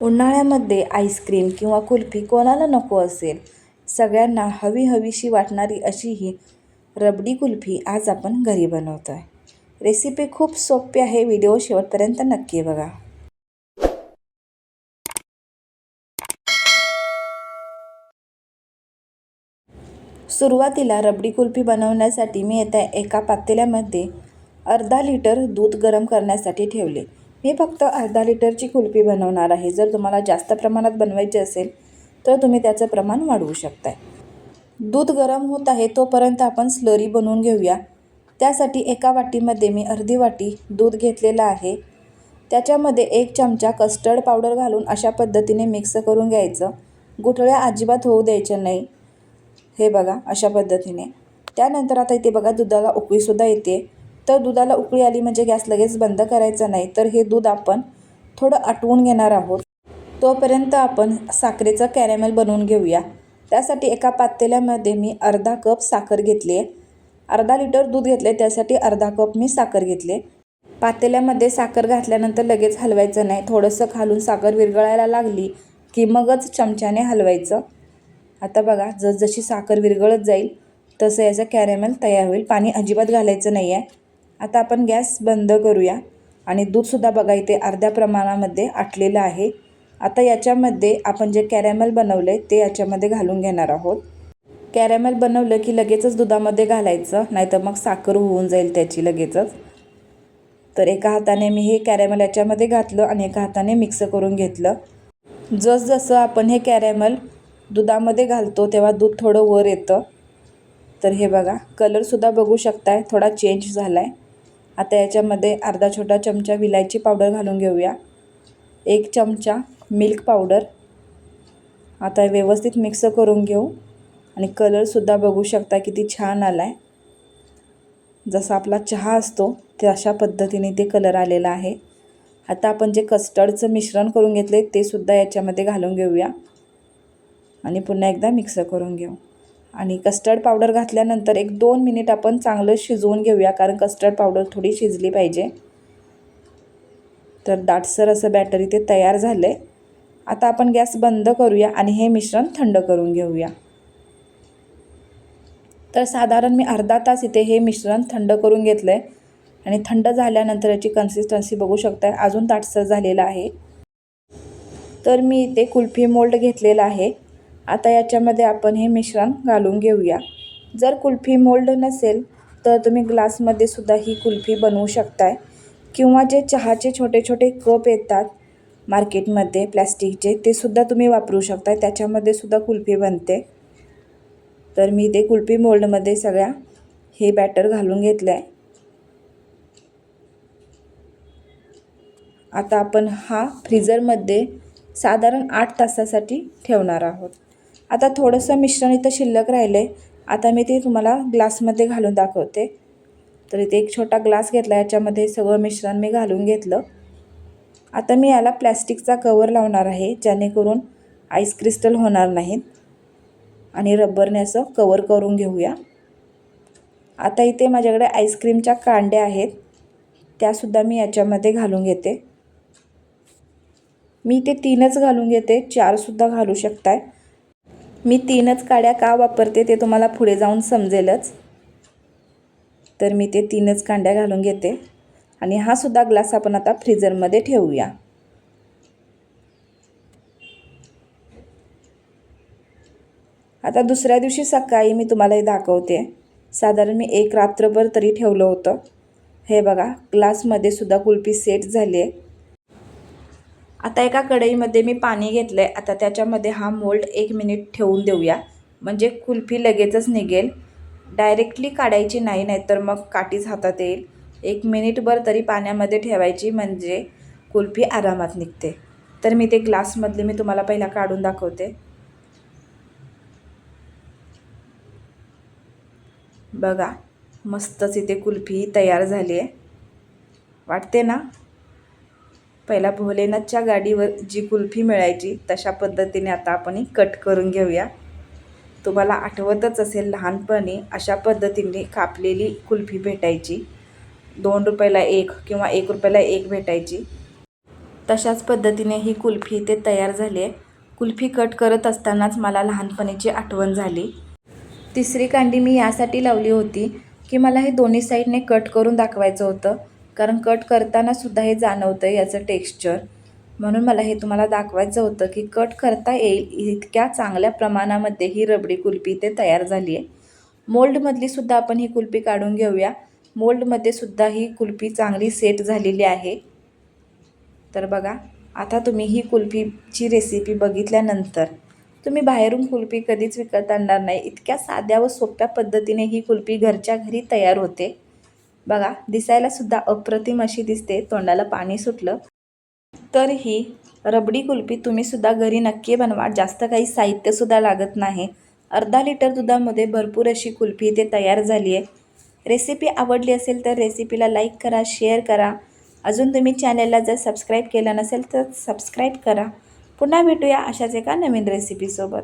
उन्हाळ्यामध्ये आईस्क्रीम किंवा कुल्फी कोणाला नको असेल सगळ्यांना हवी हवीशी वाटणारी अशी ही रबडी कुल्फी आज आपण घरी बनवतो आहे रेसिपी खूप सोपी आहे व्हिडिओ शेवटपर्यंत नक्की बघा. सुरुवातीला रबडी कुल्फी बनवण्यासाठी मी येत्या एका पातेल्यामध्ये अर्धा लिटर दूध गरम करण्यासाठी ठेवले. मी फक्त अर्धा लिटरची कुल्फी बनवणार आहे. जर तुम्हाला जास्त प्रमाणात बनवायची असेल तर तुम्ही त्याचं प्रमाण वाढवू शकताय. दूध गरम होत आहे तोपर्यंत आपण स्लरी बनवून घेऊया. त्यासाठी एका वाटीमध्ये मी अर्धी वाटी दूध घेतलेलं आहे. त्याच्यामध्ये एक चमचा कस्टर्ड पावडर घालून अशा पद्धतीने मिक्स करून घ्यायचं. गुठळ्या अजिबात होऊ द्यायच्या नाही. हे बघा अशा पद्धतीने. त्यानंतर आता इथे बघा दुधाला उकळीसुद्धा येते. तर दुधाला उकळी आली म्हणजे गॅस लगेच बंद करायचा नाही तर हे दूध आपण थोडं आटवून घेणार आहोत. तोपर्यंत आपण साखरेचं कॅरेमेल बनवून घेऊया. त्यासाठी एका पातेल्यामध्ये मी अर्धा कप साखर घेतली आहे. अर्धा लिटर दूध घेतले त्यासाठी अर्धा कप मी साखर घेतले पातेल्यामध्ये साखर घातल्यानंतर लगेच हलवायचं नाही. थोडंसं खालून साखर विरघळायला लागली की मगच चमच्याने हलवायचं. आता बघा जसजशी साखर विरघळत जाईल तसं याचं कॅरेमेल तयार होईल. पाणी अजिबात घालायचं नाही आहे आता आपण गॅस बंद करूया. आणि दूधसुद्धा बघा इथे अर्ध्या प्रमाणामध्ये आटलेलं आहे. आता याच्यामध्ये आपण जे कॅरेमेल बनवलं आहे ते याच्यामध्ये घालून घेणार आहोत. कॅरेमेल बनवलं की लगेचच दुधामध्ये घालायचं नाहीतर मग साखर होऊन जाईल त्याची लगेचच. तर एका हाताने मी हे कॅरेमेल याच्यामध्ये घातलं आणि एका हाताने मिक्स करून घेतलं. जसजसं आपण हे कॅरेमल दुधामध्ये घालतो तेव्हा दूध थोडं वर येतं. तर हे बघा कलरसुद्धा बघू शकताय थोडा चेंज झाला आहे आता याच्यामध्ये अर्धा छोटा चमचा विलायची पावडर घालून घेऊया. एक चमचा मिल्क पावडर. आता व्यवस्थित मिक्स करून घेऊ. आणि कलरसुद्धा बघू शकता किती छान आला आहे जसा आपला चहा असतो ते अशा पद्धतीने ते कलर आलेला आहे. आता आपण जे कस्टर्डचं मिश्रण करून घेतले ते सुद्धा याच्यामध्ये घालून घेऊया. आणि पुन्हा एकदा मिक्स करून घेऊ. आणि कस्टर्ड पावडर घातल्यानंतर एक दोन मिनिट आपण चांगलं शिजवून घेऊया कारण कस्टर्ड पावडर थोडी शिजली पाहिजे. तर दाटसर असं बॅटर इथे तयार झालं आहे आता आपण गॅस बंद करूया आणि हे मिश्रण थंड करून घेऊया. तर साधारण मी अर्धा तास इथे हे मिश्रण थंड करून घेतलं आहे आणि थंड झाल्यानंतर याची कन्सिस्टन्सी बघू शकता अजून दाटसर झालेला आहे. तर मी इथे कुल्फी मोल्ड घेतलेला आहे. आता याच्यामध्ये आपण हे मिश्रण घालून घेऊया. जर कुल्फी मोल्ड नसेल तर तुम्ही ग्लासमध्ये सुद्धा ही कुल्फी बनवू शकताय. किंवा जे चहाचे छोटे छोटे कप येतात मार्केटमध्ये प्लॅस्टिकचे ते सुद्धा तुम्ही वापरू शकताय. त्याच्यामध्ये सुद्धा कुल्फी बनते. तर मी ते कुल्फी मोल्डमध्ये सगळ्या हे बॅटर घालून घेतलं आहे आता आपण हा फ्रीझरमध्ये साधारण आठ तासासाठी ठेवणार आहोत. आता थोडंसं मिश्रण इथं शिल्लक राहिलं आहे आता मी ते तुम्हाला ग्लासमध्ये घालून दाखवते. तर इथे एक छोटा ग्लास घेतला याच्यामध्ये सगळं मिश्रण मी घालून घेतलं. आता मी याला प्लॅस्टिकचा कवर लावणार आहे जेणेकरून आईस क्रिस्टल होणार नाहीत. आणि रबरने असं कवर करून घेऊया. आता इथे माझ्याकडे आईस्क्रीमच्या कांड्या आहेत त्यासुद्धा मी याच्यामध्ये घालून घेते. मी ते तीनच घालून घेते चारसुद्धा घालू शकताय. मी तीनच काड्या का वापरते ते तुम्हाला पुढे जाऊन समजेलच. तर मी ते तीनच कांड्या घालून घेते. आणि हा सुद्धा ग्लास आपण आता फ्रीजरमध्ये ठेवूया. आता दुसऱ्या दिवशी सकाळी मी तुम्हाला हे दाखवते. साधारण मी एक रात्रभर तरी ठेवलं होतं. हे बघा ग्लासमध्ये सुद्धा कुल्फी सेट झाली आहे. आता एका कढईमध्ये मी पाणी घेतलं आहे आता त्याच्यामध्ये हा मोल्ड एक मिनिट ठेवून देऊया. म्हणजे कुल्फी लगेचच निघेल. डायरेक्टली काढायची नाही नाहीतर मग काठीच हातात येईल. एक मिनिटभर तरी पाण्यामध्ये ठेवायची म्हणजे कुल्फी आरामात निघते. तर मी ते ग्लासमधले मी तुम्हाला पहिला काढून दाखवते. बघा मस्तच इथे कुल्फी तयार झाली आहे वाटते ना? पहिला भोलेनाथच्या गाडीवर जी कुल्फी मिळायची तशा पद्धतीने आता आपण कट करून घेऊया. तुम्हाला आठवतच असेल लहानपणी अशा पद्धतीने कापलेली कुल्फी भेटायची. दोन रुपयाला एक किंवा एक रुपयाला एक भेटायची. तशाच पद्धतीने ही कुल्फी इथे तयार झाली आहे. कुल्फी कट करत असतानाच मला लहानपणीची आठवण झाली. तिसरी कांडी मी यासाठी लावली होती की मला हे दोन्ही साईडने कट करून दाखवायचं होतं. कारण कट करताना सुद्धा हे जाणवतं आहे याचं टेक्स्चर म्हणून मला हे तुम्हाला दाखवायचं होतं की कट करता येईल इतक्या चांगल्या प्रमाणामध्ये ही रबडी कुल्फी इथे तयार झाली आहे. मोल्डमधली सुद्धा आपण ही कुल्फी काढून घेऊया. मोल्डमध्ये सुद्धा ही कुल्फी चांगली सेट झालेली आहे. तर बघा आता तुम्ही ही कुल्फीची रेसिपी बघितल्यानंतर तुम्ही बाहेरून कुल्फी कधीच विकत आणणार नाही. इतक्या साध्या व सोप्या पद्धतीने ही कुल्फी घरच्या घरी तयार होते. बघा दिसायला सुद्धा अप्रतिम अशी दिसते. तोंडाला पाणी सुटलं तर ही रबडी कुल्फी तुम्ही सुद्धा घरी नक्की बनवा. जास्त काही साहित्यसुद्धा लागत नाही. अर्धा लिटर दुधामध्ये भरपूर अशी कुल्फी इथे तयार झाली आहे. रेसिपी आवडली असेल तर रेसिपीला लाईक करा शेअर करा. अजून तुम्ही चॅनलला जर सबस्क्राईब केलं नसेल तर सबस्क्राईब करा. पुन्हा भेटूया अशाच एका नवीन रेसिपीसोबत.